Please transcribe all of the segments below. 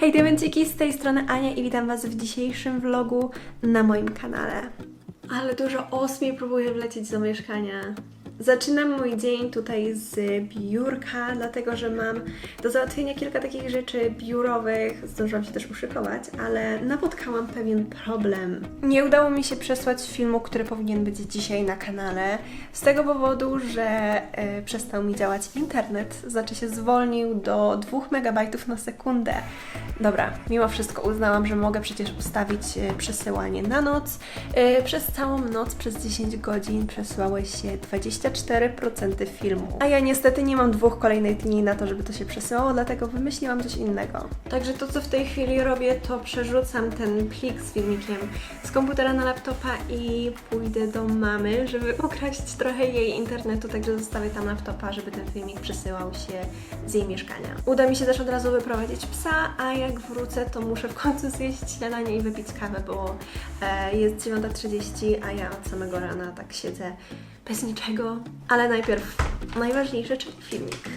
Hej diamenciki, z tej strony Ania i witam Was w dzisiejszym vlogu na moim kanale. Ale dużo osmi próbuję wlecieć do mieszkania. Zaczynam mój dzień tutaj z biurka, dlatego że mam do załatwienia kilka takich rzeczy biurowych. Zdążyłam się też uszykować, ale napotkałam pewien problem. Nie udało mi się przesłać filmu, który powinien być dzisiaj na kanale, z tego powodu, że e, przestał mi działać internet, znaczy się zwolnił do 2 MB na sekundę. Dobra, mimo wszystko uznałam, że mogę przecież ustawić e, przesyłanie na noc. E, Przez całą noc, przez 10 godzin przesyłałeś się 24% filmu. A ja niestety nie mam dwóch kolejnych dni na to, żeby to się przesyłało, dlatego wymyśliłam coś innego. Także to, co w tej chwili robię, to przerzucam ten plik z filmikiem z komputera na laptopa i pójdę do mamy, żeby okraść trochę jej internetu, także zostawię tam laptopa, żeby ten filmik przesyłał się z jej mieszkania. Uda mi się też od razu wyprowadzić psa, a jak wrócę, to muszę w końcu zjeść śniadanie i wypić kawę, bo e, jest 9.30, a ja od samego rana tak siedzę bez niczego. Ale najpierw najważniejsze, czyli filmik.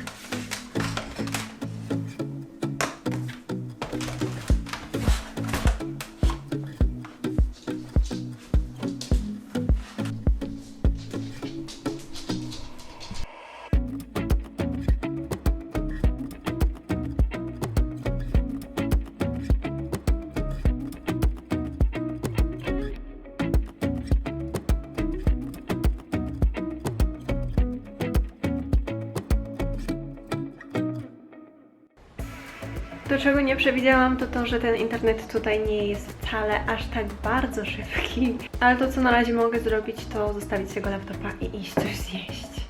Czego nie przewidziałam, to to, że ten internet tutaj nie jest wcale aż tak bardzo szybki. Ale to, co na razie mogę zrobić, to zostawić tego laptopa i iść coś zjeść.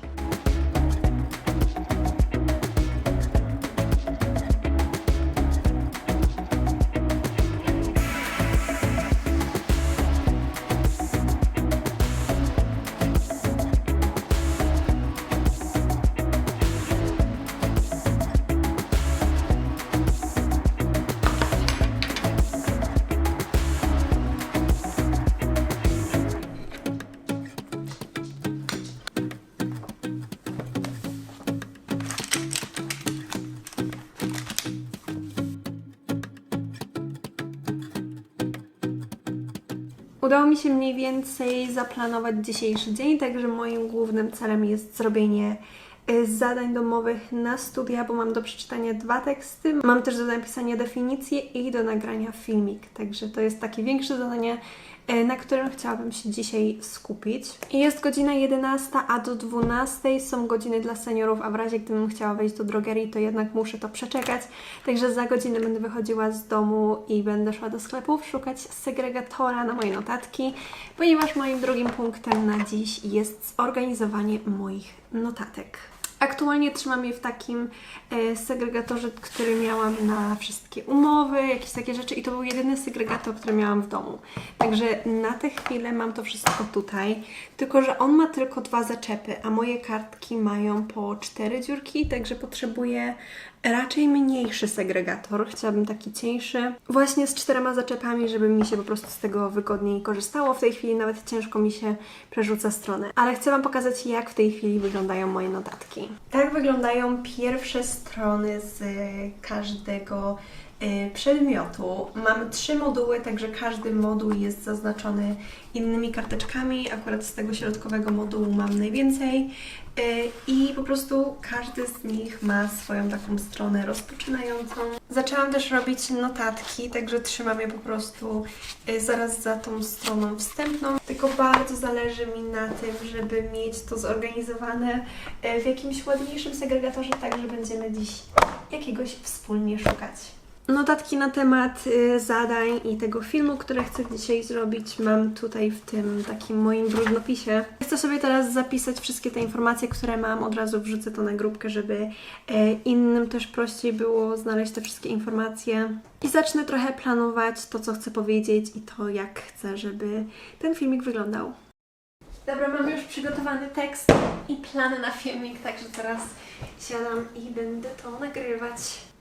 Udało mi się mniej więcej zaplanować dzisiejszy dzień, także moim głównym celem jest zrobienie y, zadań domowych na studia, bo mam do przeczytania dwa teksty. Mam też do napisania definicję i do nagrania filmik, także to jest takie większe zadanie, na którym chciałabym się dzisiaj skupić. Jest godzina 11, a do 12 są godziny dla seniorów, a w razie gdybym chciała wejść do drogerii, to jednak muszę to przeczekać. Także za godzinę będę wychodziła z domu i będę szła do sklepów szukać segregatora na moje notatki, ponieważ moim drugim punktem na dziś jest zorganizowanie moich notatek. Aktualnie trzymam je w takim e, segregatorze, który miałam na wszystkie umowy, jakieś takie rzeczy i to był jedyny segregator, który miałam w domu. Także na tę chwilę mam to wszystko tutaj, tylko że on ma tylko dwa zaczepy, a moje kartki mają po cztery dziurki, także potrzebuję raczej mniejszy segregator. Chciałabym taki cieńszy, właśnie z czterema zaczepami, żeby mi się po prostu z tego wygodniej korzystało. W tej chwili nawet ciężko mi się przerzuca stronę, ale chcę Wam pokazać, jak w tej chwili wyglądają moje notatki. Tak wyglądają pierwsze strony z każdego przedmiotu. Mam trzy moduły, także każdy moduł jest zaznaczony innymi karteczkami. Akurat z tego środkowego modułu mam najwięcej. Y, I po prostu każdy z nich ma swoją taką stronę rozpoczynającą. Zaczęłam też robić notatki, także trzymam je po prostu y, zaraz za tą stroną wstępną. Tylko bardzo zależy mi na tym, żeby mieć to zorganizowane y, w jakimś ładniejszym segregatorze, tak że będziemy dziś jakiegoś wspólnie szukać. Notatki na temat y, zadań i tego filmu, które chcę dzisiaj zrobić, mam tutaj w tym takim moim brudnopisie. Chcę sobie teraz zapisać wszystkie te informacje, które mam, od razu wrzucę to na grupkę, żeby e, innym też prościej było znaleźć te wszystkie informacje. I zacznę trochę planować to, co chcę powiedzieć i to, jak chcę, żeby ten filmik wyglądał. Dobra, mam już przygotowany tekst i plany na filmik, także teraz siadam i będę to nagrywać.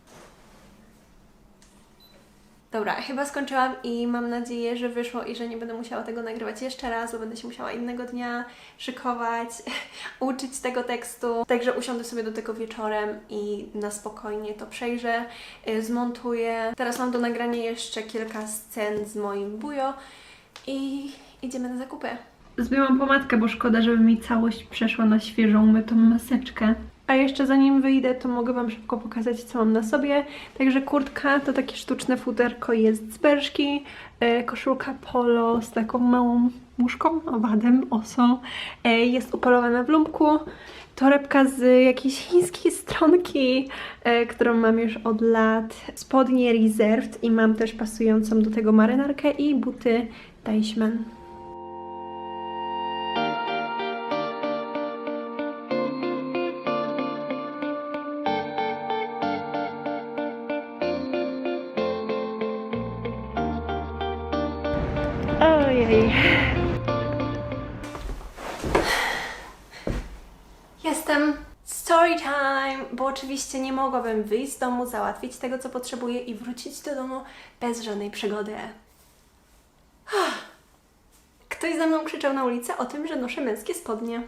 Dobra, chyba skończyłam i mam nadzieję, że wyszło i że nie będę musiała tego nagrywać jeszcze raz, bo będę się musiała innego dnia szykować, uczyć tego tekstu. Także usiądę sobie do tego wieczorem i na spokojnie to przejrzę, y, zmontuję. Teraz mam do nagrania jeszcze kilka scen z moim bujo i idziemy na zakupy. Zbiłam pomadkę, bo szkoda, żeby mi całość przeszła na świeżą, mytą maseczkę. A jeszcze zanim wyjdę, to mogę Wam szybko pokazać, co mam na sobie. Także kurtka to takie sztuczne futerko jest z Berszki, e, koszulka polo z taką małą muszką, owadem, osą. E, jest upolowana w lumpku. Torebka z jakiejś chińskiej stronki, e, którą mam już od lat. Spodnie Reserved i mam też pasującą do tego marynarkę i buty Deichmann. Time, bo oczywiście nie mogłabym wyjść z domu, załatwić tego, co potrzebuję i wrócić do domu bez żadnej przygody. Ktoś za mną krzyczał na ulicy o tym, że noszę męskie spodnie.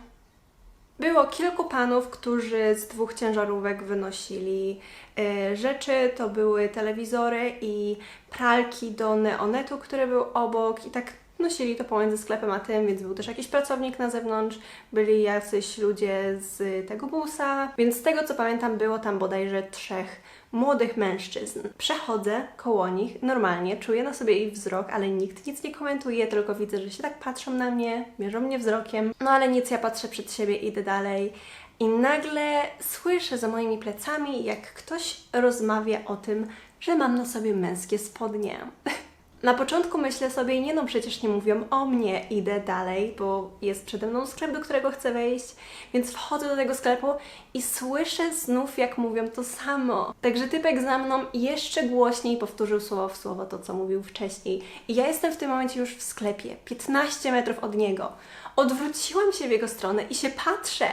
Było kilku panów, którzy z dwóch ciężarówek wynosili e, rzeczy. To były telewizory i pralki do neonetu, który był obok i tak nosili to pomiędzy sklepem a tym, więc był też jakiś pracownik na zewnątrz, byli jacyś ludzie z tego busa, więc z tego co pamiętam było tam bodajże trzech młodych mężczyzn. Przechodzę koło nich, normalnie, czuję na sobie ich wzrok, ale nikt nic nie komentuje, tylko widzę, że się tak patrzą na mnie, mierzą mnie wzrokiem, no ale nic, ja patrzę przed siebie, idę dalej. I nagle słyszę za moimi plecami, jak ktoś rozmawia o tym, że mam na sobie męskie spodnie. Na początku myślę sobie, nie no, przecież nie mówią o mnie, idę dalej, bo jest przede mną sklep, do którego chcę wejść, więc wchodzę do tego sklepu i słyszę znów, jak mówią to samo. Także typek za mną jeszcze głośniej powtórzył słowo w słowo to, co mówił wcześniej. I ja jestem w tym momencie już w sklepie, 15 metrów od niego. Odwróciłam się w jego stronę i się patrzę.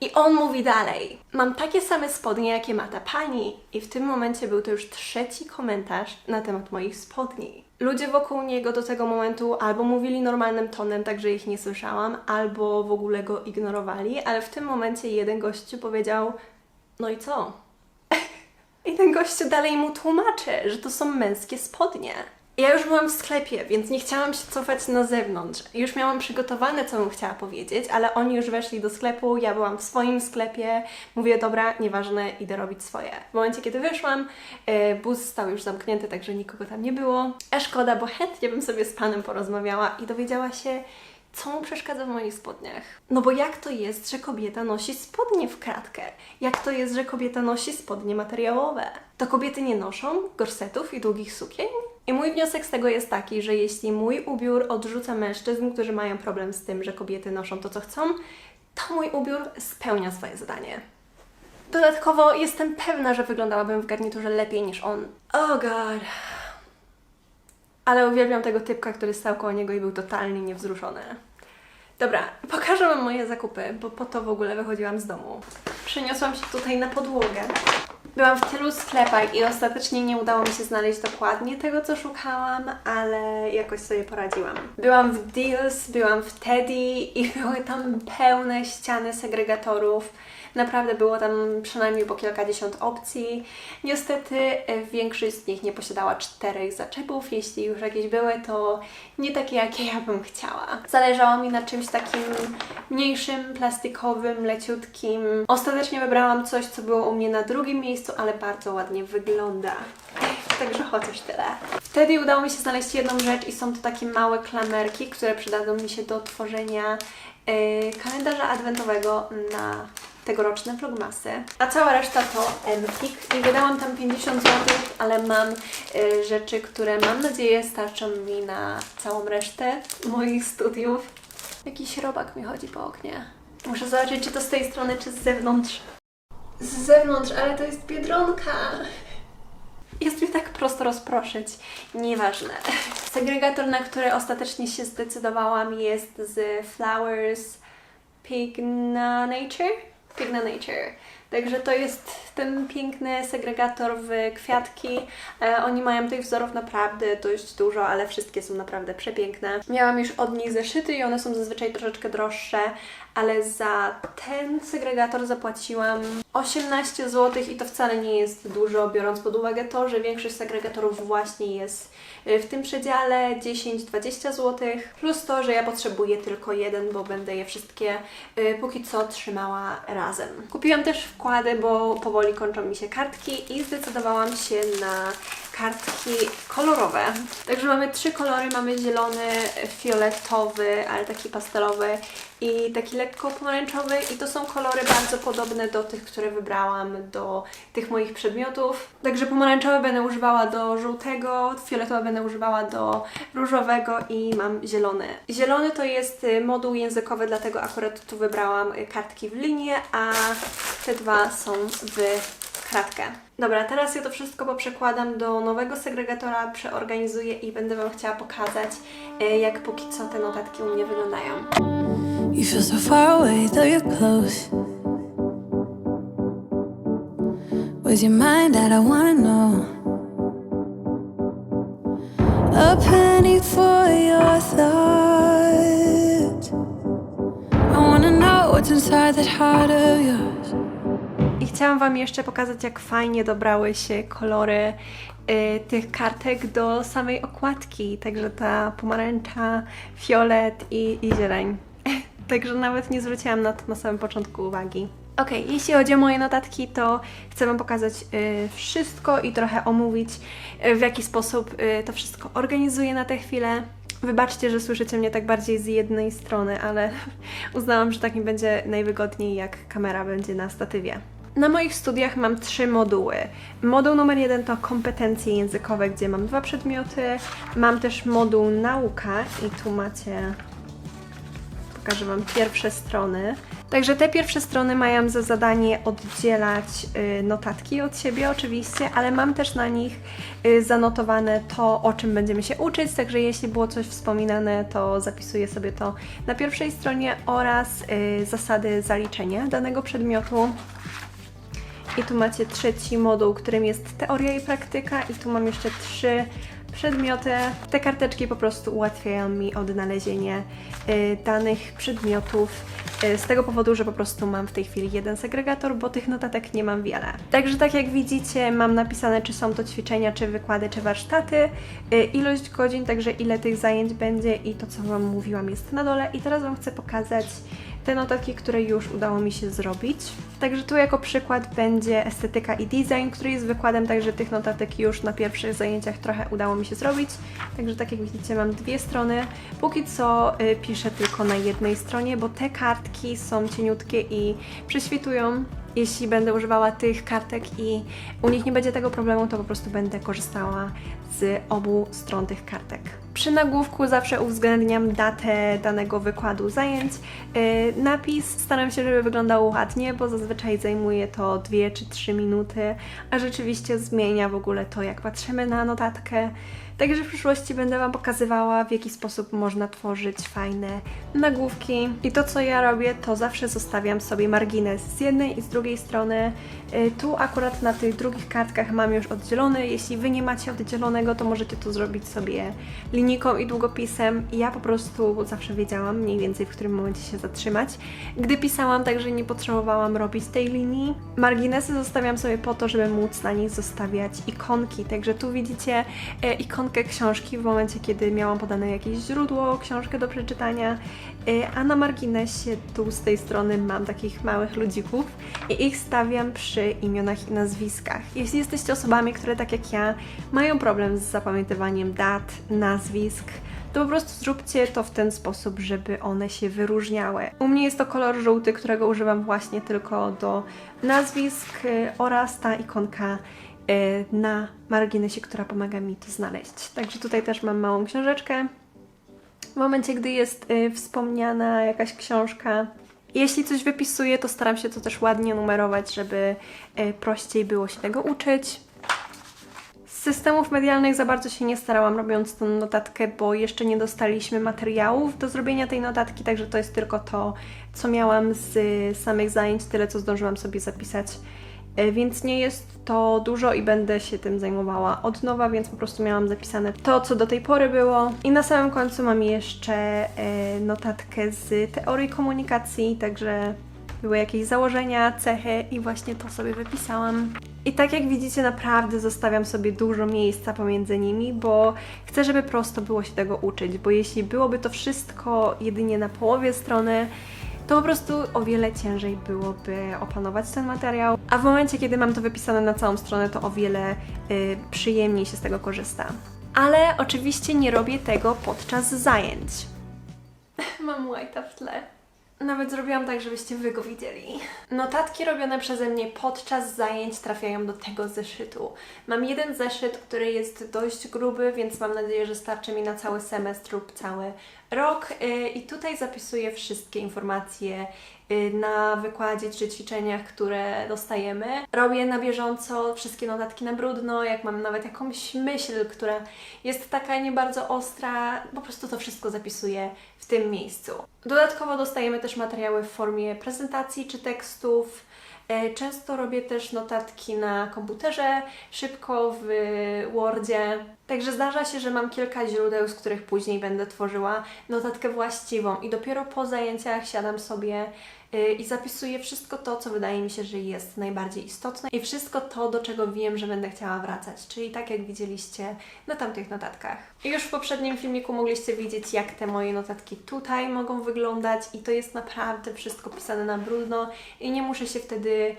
I on mówi dalej. Mam takie same spodnie, jakie ma ta pani. I w tym momencie był to już trzeci komentarz na temat moich spodni. Ludzie wokół niego do tego momentu albo mówili normalnym tonem, tak że ich nie słyszałam, albo w ogóle go ignorowali, ale w tym momencie jeden gościu powiedział: No i co? I ten gościu dalej mu tłumaczy, że to są męskie spodnie. Ja już byłam w sklepie, więc nie chciałam się cofać na zewnątrz. Już miałam przygotowane, co bym chciała powiedzieć, ale oni już weszli do sklepu, ja byłam w swoim sklepie. Mówię, dobra, nieważne, idę robić swoje. W momencie, kiedy wyszłam, e, bus stał już zamknięty, także nikogo tam nie było. A szkoda, bo chętnie bym sobie z panem porozmawiała i dowiedziała się, co mu przeszkadza w moich spodniach? No bo jak to jest, że kobieta nosi spodnie w kratkę? Jak to jest, że kobieta nosi spodnie materiałowe? To kobiety nie noszą gorsetów i długich sukien? I mój wniosek z tego jest taki, że jeśli mój ubiór odrzuca mężczyzn, którzy mają problem z tym, że kobiety noszą to, co chcą, to mój ubiór spełnia swoje zadanie. Dodatkowo jestem pewna, że wyglądałabym w garniturze lepiej niż on. Oh god. Ale uwielbiam tego typka, który stał koło niego i był totalnie niewzruszony. Dobra, pokażę Wam moje zakupy, bo po to w ogóle wychodziłam z domu. Przeniosłam się tutaj na podłogę. Byłam w tylu sklepach i ostatecznie nie udało mi się znaleźć dokładnie tego, co szukałam, ale jakoś sobie poradziłam. Byłam w Deals, byłam w Teddy i były tam pełne ściany segregatorów. Naprawdę było tam przynajmniej po kilkadziesiąt opcji. Niestety e, większość z nich nie posiadała czterech zaczepów. Jeśli już jakieś były, to nie takie, jakie ja bym chciała. Zależało mi na czymś takim mniejszym, plastikowym, leciutkim. Ostatecznie wybrałam coś, co było u mnie na drugim miejscu, ale bardzo ładnie wygląda. Także chociaż tyle. Wtedy udało mi się znaleźć jedną rzecz i są to takie małe klamerki, które przydadzą mi się do tworzenia yy, kalendarza adwentowego na tegoroczne vlogmasy. A cała reszta to Empik i wydałam tam 50 zł, ale mam y, rzeczy, które mam nadzieję starczą mi na całą resztę moich studiów. Jakiś robak mi chodzi po oknie. Muszę zobaczyć, czy to z tej strony, czy z zewnątrz. Z zewnątrz, ale to jest Biedronka. Jest mi tak prosto rozproszyć. Nieważne. Segregator, na który ostatecznie się zdecydowałam jest z Flowers Pigna Nature. Pigna Nature. Także to jest ten piękny segregator w kwiatki. E, oni mają tych wzorów naprawdę dość dużo, ale wszystkie są naprawdę przepiękne. Miałam już od nich zeszyty i one są zazwyczaj troszeczkę droższe, ale za ten segregator zapłaciłam 18 zł i to wcale nie jest dużo, biorąc pod uwagę to, że większość segregatorów właśnie jest y, w tym przedziale 10-20 zł, plus to, że ja potrzebuję tylko jeden, bo będę je wszystkie y, póki co trzymała razem. Kupiłam też wkłady, bo powoli kończą mi się kartki i zdecydowałam się na kartki kolorowe. Także mamy trzy kolory, mamy zielony, fioletowy, ale taki pastelowy i taki lekko pomarańczowy i to są kolory bardzo podobne do tych, które wybrałam do tych moich przedmiotów. Także pomarańczowy będę używała do żółtego, fioletowy będę używała do różowego i mam zielony. Zielony to jest y, moduł językowy, dlatego akurat tu wybrałam y, kartki w linię, a te dwa są w kratkę. Dobra, teraz ja to wszystko poprzekładam do nowego segregatora, przeorganizuję i będę Wam chciała pokazać, y, jak póki co te notatki u mnie wyglądają. You feel so far away, though you're close. Where's your mind at? I wanna know. A penny for your thoughts. I wanna know what's inside that heart of yours. I chciałam Wam jeszcze pokazać, jak fajnie dobrały się kolory y, tych kartek do samej okładki. Także ta pomarańcza, fiolet i, i zieleń. Także nawet nie zwróciłam na to na samym początku uwagi. Ok, jeśli chodzi o moje notatki, to chcę Wam pokazać y, wszystko i trochę omówić, y, w jaki sposób y, to wszystko organizuję na tę chwilę. Wybaczcie, że słyszycie mnie tak bardziej z jednej strony, ale uznałam, że tak mi będzie najwygodniej, jak kamera będzie na statywie. Na moich studiach mam trzy moduły. Moduł numer jeden to kompetencje językowe, gdzie mam dwa przedmioty. Mam też moduł nauka i tu macie pokażę Wam pierwsze strony. Także te pierwsze strony mają za zadanie oddzielać y, notatki od siebie oczywiście, ale mam też na nich y, zanotowane to, o czym będziemy się uczyć, także jeśli było coś wspominane, to zapisuję sobie to na pierwszej stronie oraz y, zasady zaliczenia danego przedmiotu. I tu macie trzeci moduł, którym jest teoria i praktyka i tu mam jeszcze trzy przedmioty. Te karteczki po prostu ułatwiają mi odnalezienie y, danych przedmiotów y, z tego powodu, że po prostu mam w tej chwili jeden segregator, bo tych notatek nie mam wiele. Także tak jak widzicie, mam napisane, czy są to ćwiczenia, czy wykłady, czy warsztaty, y, ilość godzin, także ile tych zajęć będzie i to, co Wam mówiłam, jest na dole. I teraz Wam chcę pokazać te notatki, które już udało mi się zrobić. Także tu jako przykład będzie estetyka i design, który jest wykładem, także tych notatek już na pierwszych zajęciach trochę udało mi się zrobić. Także tak jak widzicie mam dwie strony. Póki co y, piszę tylko na jednej stronie, bo te kartki są cieniutkie i prześwitują. Jeśli będę używała tych kartek i u nich nie będzie tego problemu, to po prostu będę korzystała z obu stron tych kartek. Przy nagłówku zawsze uwzględniam datę danego wykładu zajęć. Yy, napis staram się, żeby wyglądał ładnie, bo zazwyczaj zajmuje to 2 czy 3 minuty, a rzeczywiście zmienia w ogóle to, jak patrzymy na notatkę. Także w przyszłości będę Wam pokazywała, w jaki sposób można tworzyć fajne nagłówki. I to, co ja robię, to zawsze zostawiam sobie margines z jednej i z drugiej strony. Y, Tu akurat na tych drugich kartkach mam już oddzielony. Jeśli Wy nie macie oddzielonego, to możecie to zrobić sobie linijką i długopisem. Ja po prostu zawsze wiedziałam mniej więcej, w którym momencie się zatrzymać. Gdy pisałam, także nie potrzebowałam robić tej linii. Marginesy zostawiam sobie po to, żeby móc na nich zostawiać ikonki. Także tu widzicie e, ikonkę książki w momencie, kiedy miałam podane jakieś źródło, książkę do przeczytania, a na marginesie tu z tej strony mam takich małych ludzików i ich stawiam przy imionach i nazwiskach. Jeśli jesteście osobami, które tak jak ja mają problem z zapamiętywaniem dat, nazwisk, to po prostu zróbcie to w ten sposób, żeby one się wyróżniały. U mnie jest to kolor żółty, którego używam właśnie tylko do nazwisk y, oraz ta ikonka y, na marginesie, która pomaga mi to znaleźć. Także tutaj też mam małą książeczkę. W momencie, gdy jest y, wspomniana jakaś książka, jeśli coś wypisuję, to staram się to też ładnie numerować, żeby y, prościej było się tego uczyć. Z systemów medialnych za bardzo się nie starałam robiąc tą notatkę, bo jeszcze nie dostaliśmy materiałów do zrobienia tej notatki, także to jest tylko to, co miałam z samych zajęć, tyle co zdążyłam sobie zapisać więc nie jest to dużo i będę się tym zajmowała od nowa, więc po prostu miałam zapisane to, co do tej pory było. I na samym końcu mam jeszcze e, notatkę z teorii komunikacji, także były jakieś założenia, cechy i właśnie to sobie wypisałam. I tak jak widzicie, naprawdę zostawiam sobie dużo miejsca pomiędzy nimi, bo chcę, żeby prosto było się tego uczyć, bo jeśli byłoby to wszystko jedynie na połowie strony, to po prostu o wiele ciężej byłoby opanować ten materiał, a w momencie, kiedy mam to wypisane na całą stronę, to o wiele y, przyjemniej się z tego korzysta. Ale oczywiście nie robię tego podczas zajęć. Mam white'a w tle. Nawet zrobiłam tak, żebyście wy go widzieli. Notatki robione przeze mnie podczas zajęć trafiają do tego zeszytu. Mam jeden zeszyt, który jest dość gruby, więc mam nadzieję, że starczy mi na cały semestr lub cały rok. Yy, I tutaj zapisuję wszystkie informacje na wykładzie czy ćwiczeniach, które dostajemy. Robię na bieżąco wszystkie notatki na brudno, jak mam nawet jakąś myśl, która jest taka nie bardzo ostra, po prostu to wszystko zapisuję w tym miejscu. Dodatkowo dostajemy też materiały w formie prezentacji czy tekstów. E, Często robię też notatki na komputerze, szybko w Wordzie. Także zdarza się, że mam kilka źródeł, z których później będę tworzyła notatkę właściwą i dopiero po zajęciach siadam sobie y, i zapisuję wszystko to, co wydaje mi się, że jest najbardziej istotne i wszystko to, do czego wiem, że będę chciała wracać, czyli tak jak widzieliście na tamtych notatkach. I już w poprzednim filmiku mogliście widzieć, jak te moje notatki tutaj mogą wyglądać i to jest naprawdę wszystko pisane na brudno i nie muszę się wtedy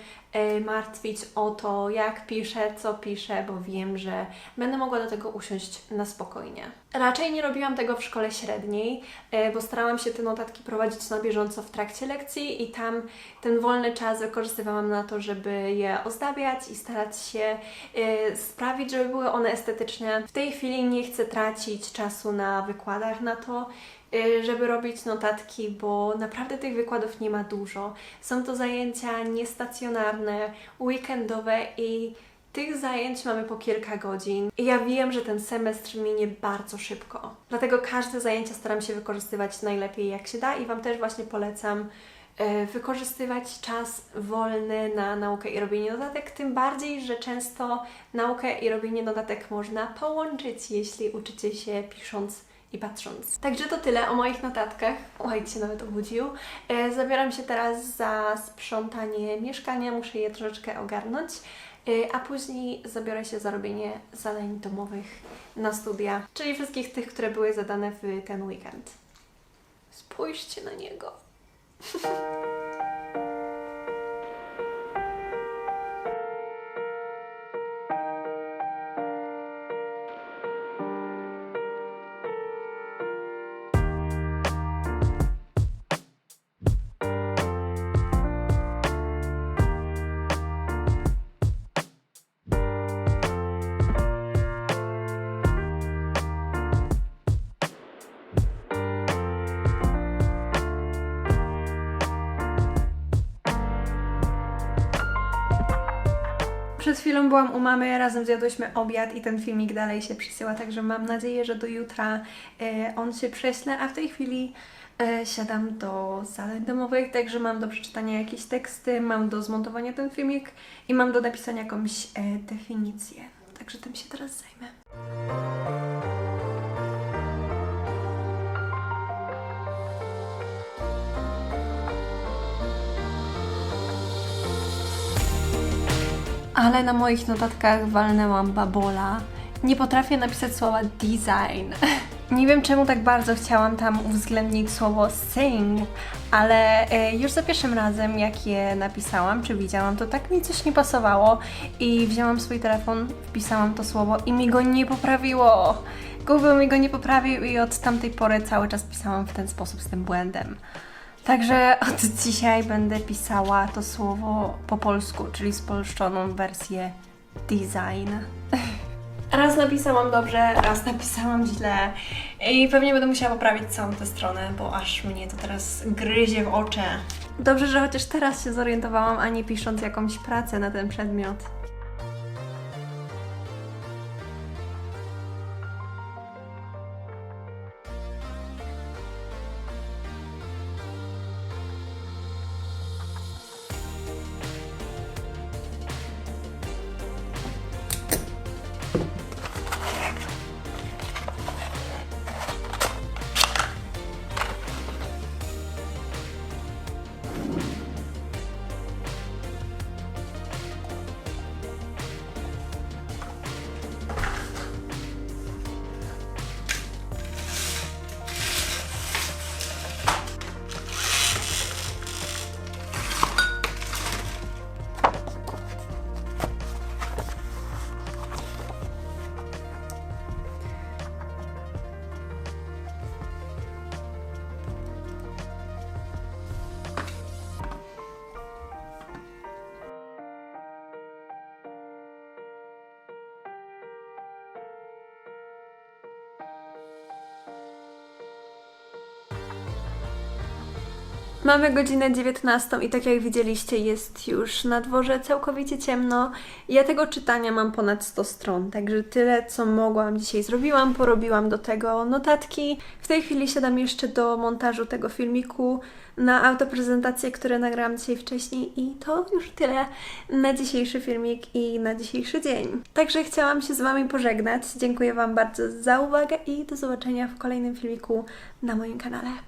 martwić o to, jak piszę, co piszę, bo wiem, że będę mogła do tego usiąść na spokojnie. Raczej nie robiłam tego w szkole średniej, e, bo starałam się te notatki prowadzić na bieżąco w trakcie lekcji i tam ten wolny czas wykorzystywałam na to, żeby je ozdabiać i starać się e, sprawić, żeby były one estetyczne. W tej chwili nie chcę tracić czasu na wykładach na to, y, żeby robić notatki, bo naprawdę tych wykładów nie ma dużo. Są to zajęcia niestacjonarne, weekendowe i tych zajęć mamy po kilka godzin. I ja wiem, że ten semestr minie bardzo szybko. Dlatego każde zajęcia staram się wykorzystywać najlepiej jak się da i Wam też właśnie polecam e, wykorzystywać czas wolny na naukę i robienie notatek, tym bardziej, że często naukę i robienie notatek można połączyć, jeśli uczycie się pisząc i patrząc. Także to tyle o moich notatkach. White się nawet obudził. E, zabieram się teraz za sprzątanie mieszkania, muszę je troszeczkę ogarnąć, a później zabiorę się za robienie zadań domowych na studia, czyli wszystkich tych, które były zadane w ten weekend. Spójrzcie na niego. chwilą byłam u mamy, razem zjadłyśmy obiad i ten filmik dalej się przysyła, także mam nadzieję, że do jutra e, on się prześle, a w tej chwili e, siadam do zadań domowych, także mam do przeczytania jakieś teksty, mam do zmontowania ten filmik i mam do napisania jakąś e, definicję. Także tym się teraz zajmę. Ale na moich notatkach walnęłam babola. Nie potrafię napisać słowa design. Nie wiem czemu tak bardzo chciałam tam uwzględnić słowo sing, ale e, już za pierwszym razem jak je napisałam, czy widziałam, to tak mi coś nie pasowało i wzięłam swój telefon, wpisałam to słowo i mi go nie poprawiło. Google mi go nie poprawił i od tamtej pory cały czas pisałam w ten sposób z tym błędem. Także od dzisiaj będę pisała to słowo po polsku, czyli spolszczoną wersję design. Raz napisałam dobrze, raz napisałam źle i pewnie będę musiała poprawić całą tę stronę, bo aż mnie to teraz gryzie w oczy. Dobrze, że chociaż teraz się zorientowałam, a nie pisząc jakąś pracę na ten przedmiot. Mamy godzinę 19 i tak jak widzieliście jest już na dworze całkowicie ciemno. Ja tego czytania mam ponad 100 stron, także tyle co mogłam dzisiaj zrobiłam, porobiłam do tego notatki. W tej chwili siadam jeszcze do montażu tego filmiku na autoprezentację, które nagrałam dzisiaj wcześniej i to już tyle na dzisiejszy filmik i na dzisiejszy dzień. Także chciałam się z Wami pożegnać. Dziękuję Wam bardzo za uwagę i do zobaczenia w kolejnym filmiku na moim kanale.